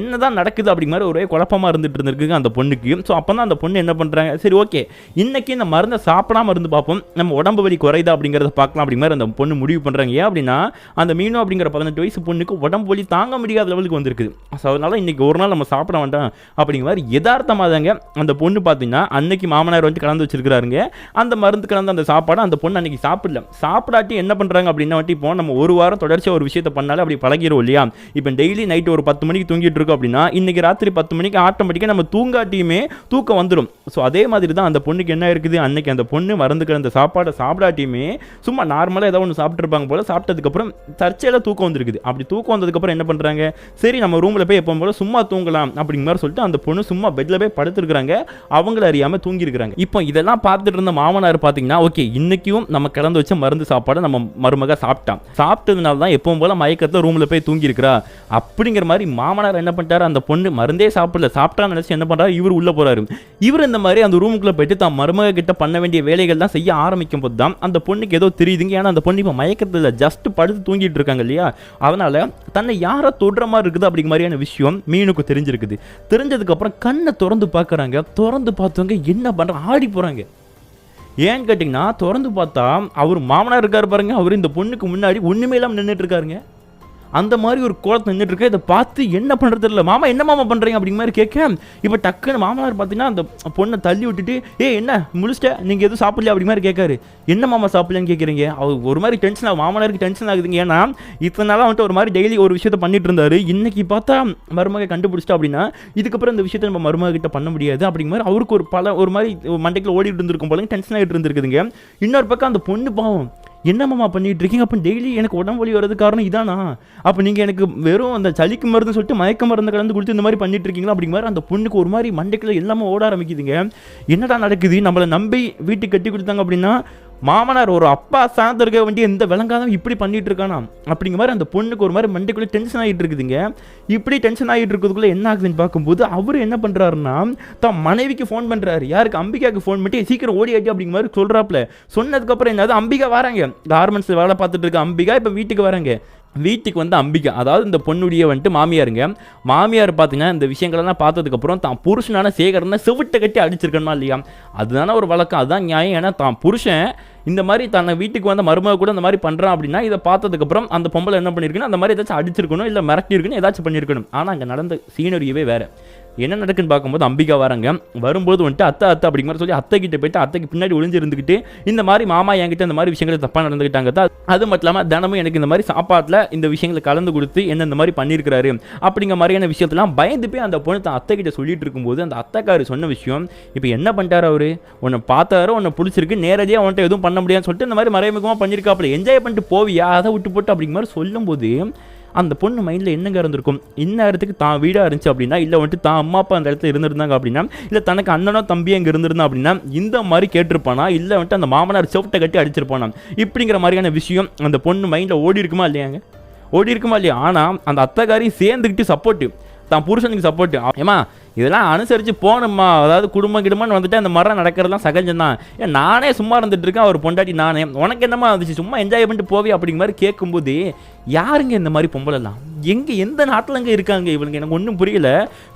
என்னதான் நடக்குது அப்படிங்கிற மாதிரி ஒரே குழப்பமாக இருந்துட்டு இருந்திருக்கு அந்த பொண்ணுக்கு. ஸோ அப்போ தான் அந்த பொண்ணு என்ன பண்ணுறாங்க சரி ஓகே இன்னைக்கு இந்த மருந்தை சாப்பிடாம இருந்து பார்ப்போம். நம்ம உடம்பு வலி குறையுதா அப்படிங்கிறத பார்க்கலாம் அப்படிங்கிற அந்த பொண்ணு முடிவு பண்ணுறாங்க ஏன் அப்படின்னா அந்த மீனு அப்படிங்கிற பதினெட்டு வயசு பொண்ணுக்கு உடம்பு வலி தாங்க முடியாத லெவலுக்கு வந்திருக்குது. ஸோ அதனால் இன்றைக்கி ஒரு நாள் நம்ம சாப்பிட வேண்டாம் அப்படிங்கிற மாதிரி யதார்த்தமாக தாங்க அந்த பொண்ணு பார்த்தீங்கன்னா அன்னைக்கு மாமனார் வந்து கலந்து வச்சிருக்கிறாருங்க. அந்த மருந்து கலந்த அந்த சாப்பாடு அந்த பொண்ணு அன்னைக்கு சாப்பிடல. சாப்பிடாட்டி என்ன பண்ணுறாங்க அப்படின்னா வந்துட்டு இப்போ நம்ம ஒரு வாரம் தொடர்ச்சியாக ஒரு விஷயத்தை பண்ணாலே அப்படி பழகிரும் இல்லையா? இப்போ டெய்லி நைட்டு ஒரு பத்து மணிக்கு தூங்கிட்டு இருக்கோம் அப்படின்னா இன்னைக்கு ராத்திரி பத்து மணிக்கு ஆட்டோமேட்டிக்காக நம்ம தூங்காட்டியுமே தூக்கம் வந்துடும் ஸோ அதே மாதிரி தான் அந்த பொண்ணுக்கு என்ன இருக்குது? அன்னைக்கு அந்த பொண்ணு மருந்து கலந்த சாப்பாடை சாப்பிடாட்டியுமே சும்மா நார்மலாக ஏதோ ஒன்று சாப்பிட்டு சாப்பிட்ருப்பாங்க போல சாப்பிட்டதுக்கப்புறம் சர்ச்சையில் தூக்கம் வந்திருக்குது. அப்படி தூக்கம் வந்ததுக்கப்புறம் என்ன பண்ணுறாங்க சரி நம்ம ரூமில் போய் எப்போ போல சும்மா தூங்கலாம் அப்படிங்கிற மாதிரி சொல்லிட்டு அந்த பொண்ணு சும்மா பெட்டில் போய் படுத்துருக்குறாங்க. அவங்கள அறியாமல் தூங்கியிருக்கிறாங்க. இப்போ இதெல்லாம் பார்த்துட்டு இருந்த மாமனார் பார்த்தீங்கன்னா ஓகே இன்னைக்கும் நம்ம கலந்து வச்ச மருந்து சாப்பாடை நம்ம மருமக சாப்பிட்டான். சாப்பிட்டதுனால தான் எப்பவும் போல மயக்கத்தில் ரூமில் போய் தூங்கியிருக்கிறா. அப்படிங்கிற மாதிரி மாமனார் என்ன பண்ணிட்டாரு? அந்த பொண்ணு மருந்தே சாப்பிடல. சாப்பிட்டான்னு நினச்சி என்ன பண்ணுறாரு இவர் உள்ளே போறாரு. இவர் இந்த மாதிரி அந்த ரூமுக்குள்ளே போயிட்டு தான் மருமக கிட்ட பண்ண வேண்டிய வேலைகள் தான் செய்ய ஆரம்பிக்கும் போது தான் அந்த பொண்ணுக்கு ஏதோ தெரியுதுங்க. ஏன்னா அந்த பொண்ணு இப்போ மயக்கத்தில் ஜஸ்ட் படுத்து தூங்கிட்டு இருக்காங்க இல்லையா? அதனால தன்னை யாரை தொடுற மாதிரி இருக்குது அப்படிங்கிற மாதிரியான விஷயம் மீனுக்கு தெரிஞ்சிருக்குது. தெரிஞ்சதுக்கப்புறம் கண்ணை திறந்து பார்க்குறாங்க. திறந்து பார்த்தவங்க என்ன பண்ணுறாங்க ஆடி போகிறாங்க ஏன்னு கேட்டிங்கன்னா திறந்து பார்த்தா அவர் மாமனார் இருக்கார் பாருங்க. அவர் இந்த பொண்ணுக்கு முன்னாடி ஒன்றுமே இல்லாமல் நின்றுட்டு இருக்காருங்க. அந்த மாதிரி ஒரு கோலத்தை நின்றுட்டு இருக்க இதை பார்த்து என்ன பண்ணுறது இல்லை மாமா என்ன மாமா பண்ணுறீங்க அப்படிங்கிற மாதிரி கேட்க. இப்போ டக்குன்னு மாமனார் பார்த்தீங்கன்னா அந்த பொண்ணை தள்ளி விட்டுட்டு ஏ என்ன முடிச்சிட்ட நீங்கள் எதுவும் சாப்பிடலையா? அப்படி மாதிரி கேட்காரு. என்ன மாமா சாப்பிடலன்னு கேட்குறீங்க? அவர் ஒரு மாதிரி டென்ஷன் ஆகும் மாமனாருக்கு டென்ஷன் ஆகுதுங்க. ஏன்னா இத்தனை நாளாக வந்துட்டு ஒரு மாதிரி டெய்லி ஒரு விஷயத்த பண்ணிட்டு இருந்தாரு. இன்னைக்கு பார்த்தா மருமக கண்டுபிடிச்சிட்டா அப்படின்னா இதுக்கப்புறம் இந்த விஷயத்தை நம்ம மருமக கிட்ட பண்ண முடியாது. அப்படிங்கிற மாதிரி அவருக்கு ஒரு பல ஒரு மாதிரி மண்டைக்குள்ள ஓடிட்டு இருந்திருக்கும் போல டென்ஷன் ஆகிட்டு இருந்திருக்குதுங்க. இன்னொரு பக்கம் அந்த பொண்ணு பாவம். என்னம்மா பண்ணிகிட்டு பண்ணிட்டு இருக்கீங்க? அப்போ டெய்லி எனக்கு உடம்பு வலி வர்றது காரணம் இதானா? அப்போ நீங்கள் எனக்கு வெறும் அந்த சளிக்கு மருந்து சொல்லிட்டு மயக்க மருந்து கலந்து கொடுத்து இந்த மாதிரி பண்ணிட்டு இருக்கீங்களா? அப்படிங்கிற மாதிரி அந்த பொண்ணுக்கு ஒரு மாதிரி மண்டைக்குள்ள எல்லாமே ஓட ஆரம்பிக்குதுங்க. என்னடா நடக்குது? நம்மளை நம்பி வீட்டுக்கு கட்டி கொடுத்தாங்க அப்படின்னா மாமனார் ஒரு அப்பா சார்ந்து இருக்க வேண்டிய இந்த விளங்காதவன் இப்படி பண்ணிட்டு இருக்கானா அப்படிங்கிற மாதிரி அந்த பொண்ணுக்கு ஒரு மாதிரி மண்டைக்குள்ளே டென்ஷன் ஆகிட்டு இருக்குதுங்க இப்படி டென்ஷன் ஆகிட்டு இருக்கிறதுக்குள்ளே என்ன ஆகுதுன்னு பார்க்கும்போது அவர் என்ன பண்ணுறாருன்னா தான் மனைவிக்கு ஃபோன் பண்ணுறாரு யாருக்கு? அம்பிகாவுக்கு ஃபோன் பண்ணி சீக்கிரம் ஓடி ஆட்டி அப்படிங்கிற மாதிரி சொல்கிறாப்புல சொன்னதுக்கப்புறம் என்னது? அம்பிகா வராங்க. கார்மெண்ட்ஸில் வேலை பார்த்துட்டு இருக்க அம்பிகா இப்போ வீட்டுக்கு வராங்க. வீட்டுக்கு வந்து அம்பிகா அதாவது இந்த பொண்ணுடைய வந்துட்டு மாமியாருங்க மாமியார் பார்த்தீங்கன்னா இந்த விஷயங்களெல்லாம் பார்த்ததுக்கப்புறம் தான் புருஷனான சேகரனை செவிட்டை கட்டி அடிச்சிருக்கணுமா இல்லையா? அதுதானே ஒரு வழக்கம் அதுதான் நியாயம். ஏன்னா தான் புருஷன் இந்த மாதிரி தன்னை வீட்டுக்கு வந்த மருமக கூட இந்த மாதிரி பண்ணுறான் அப்படின்னா இதை பார்த்ததுக்கப்புறம் அந்த பொம்பளை என்ன பண்ணியிருக்கணும் அந்த மாதிரி ஏதாச்சும் அடிச்சிருக்கணும் இல்லை மிரட்டியிருக்கணும் ஏதாச்சும் பண்ணியிருக்கணும். ஆனால் அங்கே நடந்த சீனரியவே வேறு. என்ன நடக்குன்னு பார்க்கும்போது அம்பிகா வராங்க. வரும்போது வந்துட்டு அத்தை அத்தை அப்படிங்கிற மாதிரி சொல்லி அத்தை கிட்ட போயிட்டு அத்தைக்கு பின்னாடி ஒளிஞ்சிருந்துக்கிட்டு இந்த மாதிரி மாமா என்கிட்ட இந்த மாதிரி விஷயங்களை தப்பாக நடந்துக்கிட்டாங்க தான் அது மட்டும் இல்லாமல் தினமும் எனக்கு இந்த மாதிரி சாப்பாட்டில் இந்த விஷயங்களை கலந்து கொடுத்து என்ன இந்த மாதிரி பண்ணியிருக்கிறாரு அப்படிங்கிற மாதிரியான விஷயத்தெல்லாம் பயந்து போய் அந்த பொண்ணு தான் அத்தை கிட்ட சொல்லிட்டு இருக்கும்போது அந்த அத்தைக்காரு சொன்ன விஷயம் இப்போ என்ன பண்ணிட்டார் அவரு? உன்னை பார்த்தாரு உன்னை பிடிச்சிருக்கு நேரடியாக அவன்கிட்ட எதுவும் பண்ண முடியாதுன்னு சொல்லிட்டு இந்த மாதிரி மறைமுகமாக பண்ணியிருக்காப்புல. என்ஜாய் பண்ணிட்டு போவியா? அதை விட்டு போட்டு அப்படிங்கிற மாதிரி சொல்லும்போது அந்த பொண்ணு மைண்டில் என்னங்க இருந்திருக்கும்? இந்நேரத்துக்கு தான் வீடாக இருந்துச்சு அப்படின்னா இல்லை வந்துட்டு தான் அம்மா அப்பா அந்த இடத்துல இருந்திருந்தாங்க அப்படின்னா இல்லை தனக்கு அண்ணனோ தம்பி அங்கே இருந்திருந்தா அப்படின்னா இந்த மாதிரி கேட்டிருப்பானா? இல்லை வந்துட்டு அந்த மாமனார் செவட்டை கட்டி அடிச்சிருப்பானா? இப்படிங்கிற மாதிரியான விஷயம் அந்த பொண்ணு மைண்டில் ஓடி இருக்குமா இல்லையாங்க ஓடி இருக்குமா இல்லையா? ஆனால் அந்த அத்தைக்காரையும் சேர்ந்துக்கிட்டு சப்போர்ட்டு தான் புருஷனுக்கு சப்போர்ட்டு ஏமா இதெல்லாம் அனுசரித்து போகணும்மா. அதாவது குடும்பம் கிடுமான்னு வந்துட்டு அந்த மரம் நடக்கிறதுலாம் சகஜம் தான் ஏன் நானே சும்மா இருந்துட்டு இருக்கேன் அவர் பொண்டாட்டி நானே. உனக்கு என்னம்மா இருந்துச்சு சும்மா என்ஜாய் பண்ணிட்டு போவே அப்படிங்கிற மாதிரி கேட்கும்போது யாருங்க இந்த மாதிரி பொம்பளைலாம் எங்கே எந்த நாட்டிலங்க இருக்காங்க இவளுங்க எனக்கு ஒன்றும் புரியல.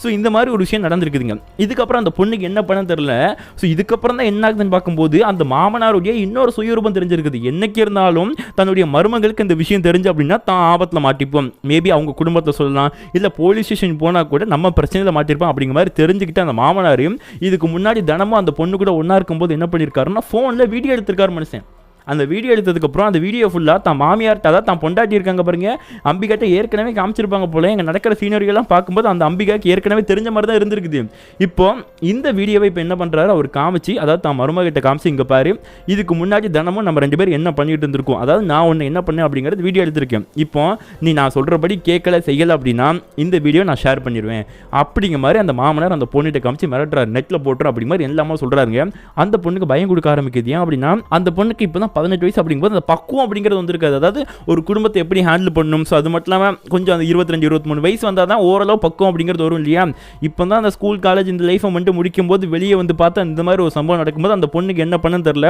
ஸோ இந்த மாதிரி ஒரு விஷயம் நடந்திருக்குதுங்க. இதுக்கப்புறம் அந்த பொண்ணுக்கு என்ன பண்ண தெரில ஸோ இதுக்கப்புறம் தான் என்ன ஆகுதுன்னு பார்க்கும்போது அந்த மாமனாருடைய இன்னொரு சுயரூபம் தெரிஞ்சிருக்குது. என்னைக்கு இருந்தாலும் தன்னுடைய மருமகளுக்கு இந்த விஷயம் தெரிஞ்சு அப்படின்னா தான் ஆபத்தில் மாட்டிப்போம். மேபி அவங்க குடும்பத்தை சொல்லலாம். இல்லை போலீஸ் ஸ்டேஷன் போனால் கூட நம்ம பிரச்சனையில் மாட்டிருப்போம் அப்படிங்கிற மாதிரி தெரிஞ்சுக்கிட்டு அந்த மாமனாரையும் இதுக்கு முன்னாடி தினமும் அந்த பொண்ணு கூட ஒன்றா இருக்கும்போது என்ன பண்ணியிருக்காருன்னா ஃபோனில் வீடியோ எடுத்திருக்காரு மனுஷன். அந்த வீடியோ எடுத்ததுக்கப்புறம் அந்த வீடியோ ஃபுல்லாக தான் மாமியார்கிட்ட அதாவது தான் பொண்டாட்டி இருக்காங்க பாருங்க. அம்பிகாட்ட ஏற்கனவே காமிச்சிருப்பாங்க போல எங்கள் நடக்கிற சீனரியெல்லாம் பார்க்கும்போது அந்த அம்பிகாக்கு ஏற்கனவே தெரிஞ்ச மாதிரி தான் இருந்திருக்குது. இப்போ இந்த வீடியோவை இப்போ என்ன பண்ணுறாரு அவர் காமிச்சு அதாவது தான் மருமகிட்ட காமிச்சு இங்கே பாரு இதுக்கு முன்னாடி தினமும் நம்ம ரெண்டு பேரும் என்ன பண்ணிட்டு இருந்திருக்கோம்? அதாவது நான் ஒன்று என்ன பண்ணேன் அப்படிங்கிறது வீடியோ எடுத்திருக்கேன். இப்போ நீ நான் சொல்கிறபடி கேட்கல செய்யலை அப்படின்னா இந்த வீடியோ நான் ஷேர் பண்ணிடுவேன் அப்படிங்கிற மாதிரி அந்த மாமனார் அந்த பொண்ணுகிட்ட காமிச்சு மிரட்டுறாரு. நெட்டில் போட்டுரும் அப்படி மாதிரி எல்லாமே சொல்கிறாருங்க அந்த பொண்ணுக்கு பயம் கொடுக்க ஆரம்பிக்குது. ஏன் அப்படின்னா அந்த பொண்ணுக்கு இப்போ தான் பதினெட்டு வயசு அப்படிங்கும்போது அந்த பக்குவம் அப்படிங்கிறது வந்துருக்காது. அதாவது ஒரு குடும்பத்தை எப்படி ஹேண்டில் பண்ணணும்? ஸோ அது மட்டும் இல்லாமல் கொஞ்சம் அந்த இருபத்தஞ்சு இருபத்தி மூணு வயசு வந்தால் தான் ஓரளவு பக்குவம் அப்படிங்கிறது வரும் இல்லையா? இப்போ தான் அந்த ஸ்கூல் காலேஜ் இந்த லைஃப்பை மட்டும் முடிக்கும் போது வெளியே வந்து பார்த்தா இந்த மாதிரி ஒரு சம்பவம் நடக்கும்போது அந்த பொண்ணுக்கு என்ன பண்ணுன்னு தெரில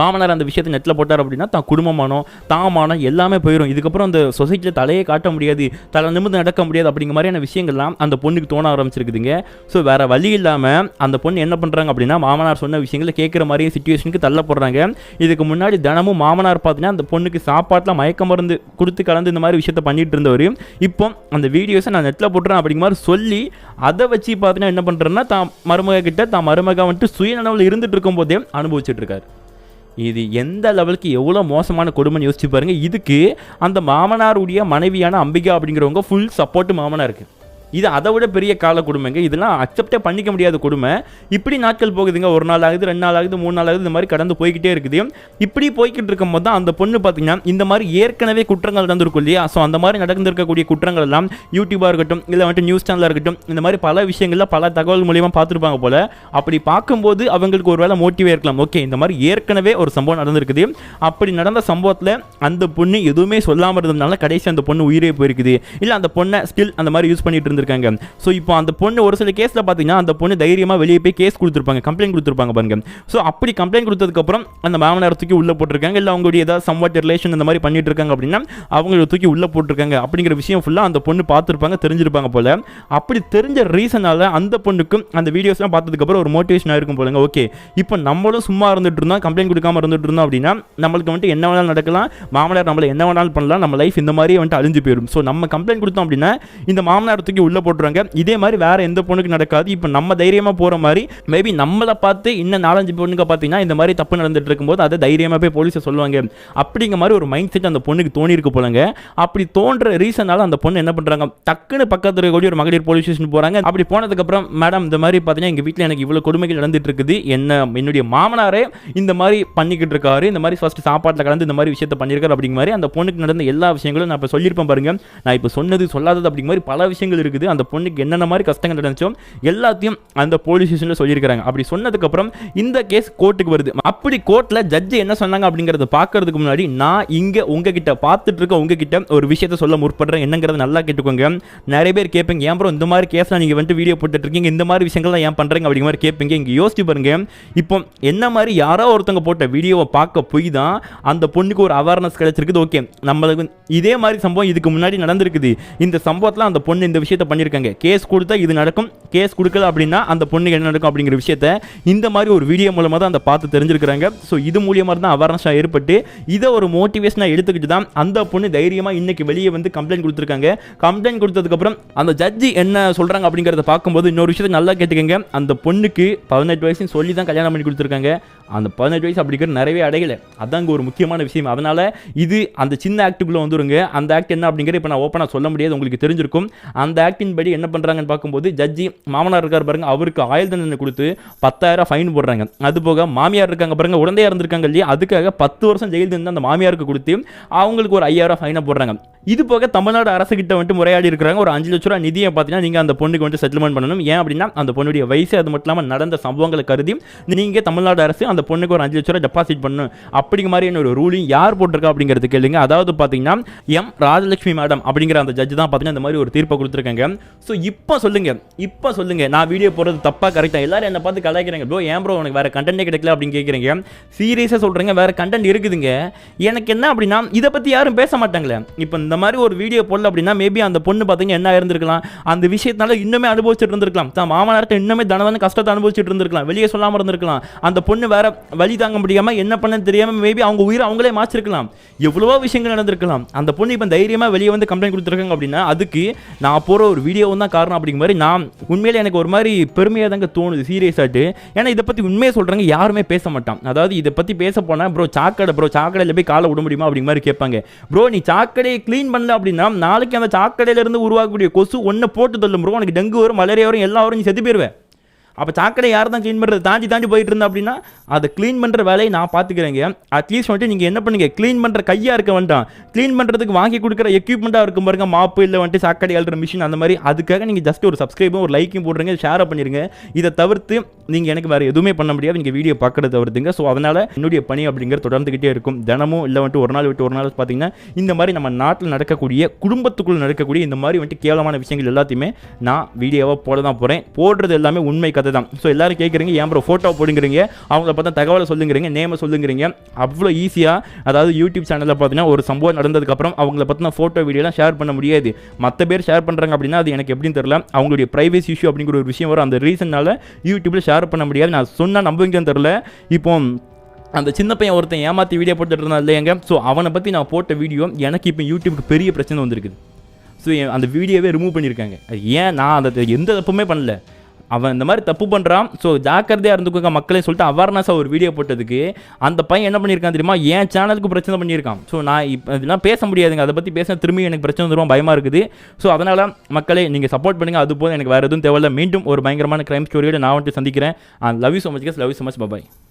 மாமனார் அந்த விஷயத்தை நெட்டில் போட்டார் அப்படின்னா தான் குடும்பமானோ தாமானோ எல்லாமே போயிடும் இதுக்கப்புறம் அந்த சொசைட்டியில் தலையே காட்ட முடியாது தலை நிமிர்ந்து நடக்க முடியாது அப்படிங்கிற மாதிரியான விஷயங்கள்லாம் அந்த பொண்ணுக்கு தோண ஆரம்பிச்சிருக்குதுங்க. ஸோ வேற வழி இல்லாமல் அந்த பொண்ணு என்ன பண்ணுறாங்க அப்படின்னா மாமனார் சொன்ன விஷயங்களை கேட்குற மாதிரியே சுச்சுவேஷனுக்கு தள்ளப்படுறாங்க. இதுக்கு முன்னாடி தினமும் மாமனார் பார்த்தீங்கன்னா அந்த பொண்ணுக்கு சாப்பாட்டில் மயக்க மருந்து கொடுத்து கலந்து இந்த மாதிரி விஷயத்த பண்ணிட்டு இருந்தவர். இப்போ அந்த வீடியோஸை நான் நெட்டில் போட்டுறேன் அப்படிங்கிற மாதிரி சொல்லி அதை வச்சு பார்த்தீங்கன்னா என்ன பண்ணுறேன்னா தான் மருமக கிட்ட தான் மருமக வந்துட்டு சுயநலவில் இருந்துட்டு இருக்கும்போதே அனுபவிச்சுட்டு இருக்காரு. இது எந்த லெவலுக்கு எவ்வளோ மோசமான கொடுமைன்னு யோசிச்சு பாருங்க. இதுக்கு அந்த மாமனாருடைய மனைவியான அம்பிகா அப்படிங்கிறவங்க ஃபுல் சப்போர்ட் மாமனாருக்கு. இது அதை விட பெரிய கால கொடுமைங்க. இதெல்லாம் அக்செப்டே பண்ணிக்க முடியாத கொடுமை. இப்படி நாட்கள் போகுதுங்க. ஒரு நாள் ஆகுது ரெண்டு நாள் ஆகுது மூணு நாள் ஆகுது இந்த மாதிரி கடந்து போய்கிட்டே இருக்குது. இப்படி போய்கிட்டு இருக்கும்போது தான் அந்த பொண்ணு பார்த்தீங்கன்னா இந்த மாதிரி ஏற்கனவே குற்றங்கள் நடந்திருக்கும் இல்லையா? ஸோ அந்த மாதிரி நடந்திருக்கக்கூடிய குற்றங்கள் எல்லாம் யூடியூபாக இருக்கட்டும் இல்லை வந்துட்டு நியூஸ் சேனலாக இருக்கட்டும் இந்த மாதிரி பல விஷயங்களில் பல தகவல் மூலியமாக பார்த்துருப்பாங்க போல. அப்படி பார்க்கும்போது அவங்களுக்கு ஒரு வேளை மோட்டிவே இருக்கலாம். ஓகே இந்த மாதிரி ஏற்கனவே ஒரு சம்பவம் நடந்திருக்குது. அப்படி நடந்த சம்பவத்தில் அந்த பொண்ணு எதுவுமே சொல்லாமல் இருந்ததுனால கடைசி அந்த பொண்ணு உயிரே போயிருக்குது. இல்லை அந்த பொண்ணை ஸ்டில் அந்த மாதிரி யூஸ் பண்ணிட்டு இருந்திருக்காங்க ஸோ இப்போ அந்த பொண்ணு ஒரு சில கேஸில் பார்த்தீங்கன்னா அந்த பொண்ணு தைரியமாக வெளியே போய் கேஸ் கொடுத்துருப்பாங்க கம்ப்ளைண்ட் கொடுத்துருப்பாங்க பாருங்க. ஸோ அப்படி கம்ப்ளைண்ட் கொடுத்ததுக்கப்புறம் அந்த மாமனார் தூக்கி உள்ளே போட்டிருக்காங்க. இல்லை அவங்களுடைய ஏதாவது சம்வாட் ரிலேஷன் இந்த மாதிரி பண்ணிட்டு இருக்காங்க அப்படின்னா அவங்கள தூக்கி உள்ளே போட்டிருக்காங்க. அப்படிங்கிற விஷயம் ஃபுல்லாக அந்த பொண்ணு பார்த்துருப்பாங்க தெரிஞ்சிருப்பாங்க போல. அப்படி தெரிஞ்ச ரீசனால அந்த பொண்ணுக்கும் அந்த வீடியோஸ்லாம் பார்த்ததுக்கப்புறம் ஒரு மோட்டிவேஷன் ஆயிருக்கும் போலங்க. ஓகே இப்போ நம்மளும் சும்மா இருந்துட்டு இருந்தோம் கம்ப்ளைண்ட் கொடுக்காம இருந்துட்டு இருந்தோம் அப்படின்னா நம்மளுக்கு வந்துட்டு என்ன வேணாலும் நடக்கலாம். மாமனார் நம்மளை என்ன வேணாலும் பண்ணலாம். நம்ம லைஃப் இந்த மாதிரியே வந்துட்டு அழிஞ்சு போயிடும் ஸோ நம்ம கம்ப்ளைண்ட் கொடுத்தோம் அப்படின்னா இந்த மாமனார் தூக்கி உள்ளே போட்டுருவாங்க. இதே மாதிரி வேற எந்த பொண்ணுக்கு நடக்காது. இப்போ நம்ம தைரியமாக போகிற மாதிரி மேபி நம்மளை பார்த்து இன்னும் நாலஞ்சு பொண்ணுங்க பார்த்தீங்கன்னா இந்த மாதிரி தப்பு நடந்துட்டு இருக்கும்போது அதை தைரியமாக போய் போலீஸை சொல்லுவாங்க. அப்படிங்கிற மாதிரி ஒரு மைண்ட் செட் அந்த பொண்ணுக்கு தோணிருக்கு போலங்க. அப்படி தோன்ற ரீசனால அந்த பொண்ணு என்ன பண்ணுறாங்க டக்குன்னு பக்கத்தில் இருக்கக்கூடிய ஒரு மகளிர் போலீஸ் ஸ்டேஷன் போகிறாங்க அப்படி போனதுக்கப்புறம் மேடம் இந்த மாதிரி பார்த்தீங்கன்னா எங்கள் வீட்டில் எனக்கு இவ்வளோ கொடுமைகள் நடந்துட்டு இருக்குது. என்ன என்னுடைய மாமனாரே இந்த மாதிரி பண்ணிக்கிட்டு இருக்காரு. இந்த மாதிரி ஃபர்ஸ்ட் சாப்பாட்டில் கலந்து இந்த மாதிரி விஷயத்த பண்ணியிருக்காரு. அப்படிங்கிற மாதிரி அந்த பொண்ணுக்கு நடந்த எல்லா விஷயங்களும் நான் இப்போ சொல்லியிருப்பேன் பாருங்க. நான் இப்போ சொன்னது சொல்லாதது அப்படிங்கிற மாதிரி பல விஷயங்கள் இருக்குது. அந்த பொண்ணுக்கு என்னென்ன மாதிரி கஷ்டங்கள் நடந்துச்சோ எல்லாத்தையும் அந்த போலீஸ் ஸ்டேஷனில் சொல்லியிருக்காங்க அப்படி சொன்னதுக்கப்புறம் இந்த கேஸ் கோர்ட்டுக்கு வருது. அப்படி கோர்ட்டில் ஜட்ஜ் என்ன சொன்னாங்க அப்படிங்கிறத பார்க்கறதுக்கு முன்னாடி நான் இங்கே உங்ககிட்ட பார்த்துட்டு இருக்க உங்ககிட்ட ஒரு விஷயத்த சொல்ல முற்படுறேன். என்னங்கிறத நல்லா கேட்டுக்கோங்க. நிறைய பேர் கேட்பீங்க ஏன் ப்ரோ இந்த மாதிரி கேஸ்லாம் நீங்கள் வந்துட்டு வீடியோ போட்டுட்டு இருக்கீங்க இந்த மாதிரி விஷயங்கள்லாம் ஏன் பண்ணுறீங்க அப்படிங்கிற மாதிரி கேட்பீங்க. இங்கே யோசிச்சு பாருங்க. இப்போ என்ன மாதிரி யாரோ ஒருத்தவங்க போட்ட வீடியோவை பார்க்க போய் தான் அந்த பொண்ணுக்கு ஒரு அவேர்னஸ் கிடைச்சிருக்குது. ஓகே நம்மளுக்கு இதே மாதிரி சம்பவம் இதுக்கு முன்னாடி நடந்திருக்குது. இந்த சம்பவத்தில் அந்த பொண்ணு இந்த விஷயத்தை பண்ணியிருக்காங்க கேஸ் கொடுத்தா இது நடக்கும். கேஸ் கொடுக்கல அப்படின்னா அந்த பொண்ணுக்கு என்ன நடக்கும் அப்படிங்கிற விஷயத்த இந்த மாதிரி ஒரு வீடியோ மூலமாக தான் அந்த பார்த்து தெரிஞ்சிருக்கிறாங்க. ஸோ இது மூலியமாக தான் அவேர்னஸாக ஏற்பட்டு இதை ஒரு மோட்டிவேஷனாக எடுத்துக்கிட்டு தான் அந்த பொண்ணு தைரியமாக இன்னைக்கு வெளியே வந்து கம்ப்ளைண்ட் கொடுத்துருக்காங்க. கம்ப்ளைண்ட் கொடுத்ததுக்கப்புறம் அந்த ஜட்ஜி என்ன சொல்கிறாங்க அப்படிங்கிறத பார்க்கும்போது இன்னொரு விஷயத்தை நல்லா கேட்டுக்கங்க. அந்த பொண்ணுக்கு பதினெட்டு வயசுன்னு சொல்லி தான் கல்யாணம் பண்ணி கொடுத்துருக்காங்க. அந்த பதினெட்டு வயசு அப்படிங்கிற நிறையவே அடையலை. அதாங்க ஒரு முக்கியமான விஷயம். அதனால் இது அந்த சின்ன ஆக்டுக்குள்ளே வந்துருங்க. அந்த ஆக்ட் என்ன அப்படிங்கிற இப்போ நான் ஓப்பனாக சொல்ல முடியாது. உங்களுக்கு தெரிஞ்சிருக்கும். அந்த ஆக்ட் ஆக்டின் படி என்ன பண்ணுறாங்கன்னு பார்க்கும்போது ஜட்ஜி மாமனார் இருக்கார் பாருங்க அவருக்கு ஆயுள் தண்டனை கொடுத்து பத்தாயிரம் ஃபைன் போடுறாங்க. அது போக மாமியார் இருக்காங்க பாருங்க உடந்தையாக இருந்திருக்காங்க இல்லையா? அதுக்காக பத்து வருஷம் ஜெயில் தண்டனை அந்த மாமியாருக்கு கொடுத்து அவங்களுக்கு ஒரு ஐயாயிரம் ஃபைனை போடுறாங்க. இது போக தமிழ்நாடு அரசு கிட்ட வந்துட்டு முறையாடி இருக்கிறாங்க. ஒரு அஞ்சு லட்ச ரூபா நிதியை பார்த்தீங்கன்னா நீங்கள் அந்த பொண்ணுக்கு வந்துட்டு செட்டில்மெண்ட் பண்ணணும். ஏன் அப்படின்னா அந்த பொண்ணுடைய வயசு அது மட்டும் இல்லாமல் நடந்த சம்பவங்களை கருதி நீங்கள் தமிழ்நாடு அரசு அந்த பொண்ணுக்கு ஒரு அஞ்சு லட்ச ரூபா டெபாசிட் பண்ணணும். அப்படிங்கிற மாதிரியான ஒரு ரூலிங் யார் போட்டிருக்கா அப்படிங்கிறது கேளுங்க. அதாவது பார்த்தீங்கன்னா எம் ராஜலட்சுமி மேடம் அப்படிங்கிற அந்த ஜட்ஜ் தான் பார்த்தீங்கன்னா இந்த மாதிரி ஒரு தீர்ப்பை கொடுத்துருக்காங்க. ஸோ இப்போ சொல்லுங்க. இப்போ சொல்லுங்க. நான் வீடியோ போடுறது தப்பாக கரெக்டாக எல்லாரும் என்னை பார்த்து கலாய்க்கிறாங்க. ப்ரோ ஏன் ப்ரோ உனக்கு வேறு கண்டென்ட்டே கிடைக்கல? அப்படின்னு கேட்குறீங்க சீரியஸாக சொல்கிறீங்க வேறு கண்டென்ட் இருக்குதுங்க. எனக்கு என்ன அப்படின்னா இதை பற்றி யாரும் பேச மாட்டாங்களே. இப்போ இந்த மாதிரி ஒரு வீடியோ போடல அப்படின்னா மேபி அந்த பொண்ணு பார்த்தீங்கன்னா என்ன இருந்திருக்கலாம் அந்த விஷயத்தினால இன்னுமே அனுபவிச்சுட்டு இருந்திருக்கலாம். தான் மாமனார்ட்ட இன்னுமே தனதான கஷ்டத்தை அனுபவிச்சுட்டு இருந்திருக்கலாம். வெளியே சொல்லாமல் இருந்திருக்கலாம். அந்த பொண்ணு வேற வழி தாங்க முடியாமல் என்ன பண்ண தெரியாமல் மேபி அவங்க உயிரை அவங்களே மாச்சிருக்கலாம் எவ்வளவோ விஷயங்கள் நடந்திருக்கலாம். அந்த பொண்ணு இப்போ தைரியமாக வெளியே வந்து கம்ப்ளைண்ட் கொடுத்துருக்காங்க அப்படின்னா அதுக்கு நான் போகிற ஒரு வீடியோ தான் காரணம் அப்படிங்கிற மாதிரி நான் உண்மையில் எனக்கு ஒரு மாதிரி பெருமையாக தாங்க தோணுது சீரியஸ் ஏன்னா இதை பற்றி உண்மையை சொல்கிறாங்க யாருமே பேச மாட்டான். அதாவது இதை பற்றி பேச போனால் ப்ரோ சாக்கடை ப்ரோ சாக்கடையில் போய் காலை விட முடியுமா? அப்படிங்கிற மாதிரி கேட்பாங்க. ப்ரோ நீ சாக்கடையை க்ளீன் பண்ணல அப்படின்னா நாளைக்கு அந்த சாக்கடையிலேருந்து உருவாக்கக்கூடிய கொசு ஒன்றை போட்டு தள்ளும் உனக்கு டெங்கு வரும் மலேரியா வரும் எல்லா வரும் நீ செத்து போயிடுவேன் அப்போ சாக்கடை யார் தான் க்ளீன் பண்ணுறது தாண்டி தாண்டி போயிட்டு இருந்தா அப்படின்னா அதை க்ளீன் பண்ணுற வேலையை நான் பார்த்துக்கிறேங்க. அட்லீஸ்ட் வந்துட்டு நீங்கள் என்ன பண்ணுங்க? க்ளீன் பண்ணுற கையாக இருக்க வேண்டாம். க்ளீன் பண்ணுறதுக்கு வாங்கி கொடுக்குற எக்யூப்மெண்ட்டாக இருக்கும் பாருங்க. மாப்பு இல்லை வந்துட்டு சாக்கடை அழுற மிஷின் அந்த மாதிரி. அதுக்காக நீங்கள் ஜஸ்ட் ஒரு சப்ஸ்கிரைபும் ஒரு லைக்கும் போடுறீங்க ஷேர் பண்ணிடுங்க இதை தவிர்த்து நீங்கள் எனக்கு வேறு எதுவுமே பண்ண முடியாது. நீங்கள் வீடியோ பார்க்குறத தவிர்த்துங்க. ஸோ அதனால் என்னுடைய பணி அப்படிங்கிற தொடர்ந்துக்கிட்டே இருக்கும். தினமும் இல்லை வந்துட்டு ஒரு நாள் விட்டு ஒரு நாள் பார்த்தீங்கன்னா இந்த மாதிரி நம்ம நாட்டில் நடக்கக்கூடிய குடும்பத்துக்குள்ளே நடக்கக்கூடிய இந்த மாதிரி வந்துட்டு கேவலமான விஷயங்கள் எல்லாத்தையுமே நான் வீடியோவாக போட தான் போகிறேன் போடுறது எல்லாமே உண்மை கதை அதுதான். ஸோ எல்லாரும் கேட்குறீங்க ஏன் ப்ரோ ஃபோட்டோ போடுங்கிறீங்க? அவங்கள பார்த்தா தகவலை சொல்லுங்கிறீங்க நேமை சொல்லுங்கிறீங்க. அவ்வளோ ஈஸியாக அதாவது யூடியூப் சேனலில் பார்த்தீங்கன்னா ஒரு சம்பவம் நடந்ததுக்கப்புறம் அவங்கள பற்றின ஃபோட்டோ வீடியோலாம் ஷேர் பண்ண முடியாது. மற்ற பேர் ஷேர் பண்ணுறாங்க அப்படின்னா அது எனக்கு எப்படின்னு தெரில அவங்களுடைய ப்ரைவேசி இஷ்யூ அப்படிங்கிற ஒரு விஷயம் வரும். அந்த ரீசனால் யூடியூப்பில் ஷேர் பண்ண முடியாது. நான் சொன்னால் நம்புவீங்கன்னு தெரில இப்போ அந்த சின்ன பையன் ஒருத்தன் ஏமாற்றி வீடியோ போட்டுட்டு இருந்தான் இல்லையாங்க? ஸோ அவனை பற்றி நான் போட்ட வீடியோ எனக்கு இப்போ யூடியூப்க்கு பெரிய பிரச்சனை வந்திருக்குது. ஸோ அந்த வீடியோவே ரிமூவ் பண்ணியிருக்காங்க அது ஏன் நான் அந்த எந்த தப்புமே பண்ணல. அவன் இந்த மாதிரி தப்பு பண்ணுறான் ஸோ ஜாக்கிரதையாக இருந்துக்கோங்க மக்களே சொல்லிட்டு அவேர்னஸாக ஒரு வீடியோ போட்டதுக்கு அந்த பையன் என்ன பண்ணியிருக்கான் தெரியுமா? என் சேனலுக்கு பிரச்சனை பண்ணியிருக்கான். ஸோ நான் இப்போ இதெல்லாம் பேச முடியாதுங்க. அதை பற்றி பேச திரும்பி எனக்கு பிரச்சனை வந்துடும் பயமாக இருக்குது. ஸோ அதனால் மக்களே நீங்கள் சப்போர்ட் பண்ணுங்கள் அது போதும். எனக்கு வேறு எதுவும் தேவையில்ல. மீண்டும் ஒரு பயங்கரமான கிரைம் ஸ்டோரியோட நான் வந்துட்டு சந்திக்கிறேன். லவ் யூ ஸோ மச் கஸ் love you so much bye bye